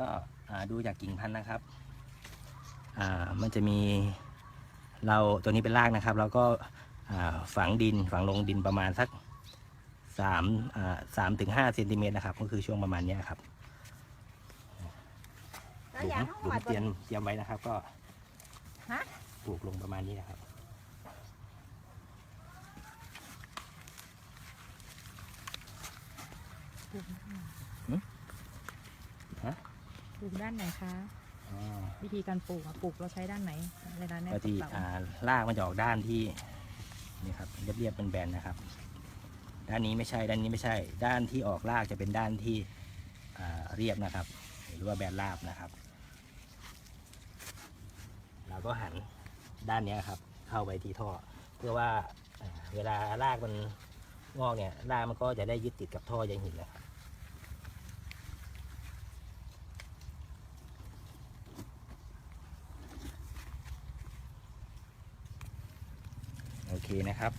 ก็อ่าดูจากกิ่งพันธุ์นะครับอ่ามันจะมีเราตัวนี้เป็นรากนะครับ แล้วก็อ่าฝังดินฝังลงดินประมาณสักสามอ่าสามถึงห้าเซนติเมตรนะครับ ก็คือช่วงประมาณเนี้ยครับแล้วหลุยามทั้งหลุหมมดเตรียมเตรียมไว้นะครับ ก็ฮะปลูกลงประมาณนี้นะครับ ปลูกด้านไหนคะ อ๋อวิธีการปลูกอะปลูกเราใช้ด้านไหนเวลาเนี่ยก็ที่ปลูกอ่ารากมันจะออกด้านที่นี่ครับเรียบๆเป็นแบนๆนะครับ ด้านนี้ไม่ใช่ด้านนี้ไม่ใช่ ด้านที่ออกรากจะเป็นด้านที่อ่าเรียบนะครับ หรือว่าแบนราบนะครับเราก็หันด้านเนี้ยครับ เข้าไปที่ท่อ เพื่อว่าอ่าเวลารากมันงอกเนี่ยรากมันก็จะได้ยึดติดกับท่อใยหินนะครับ โอเคนะครับ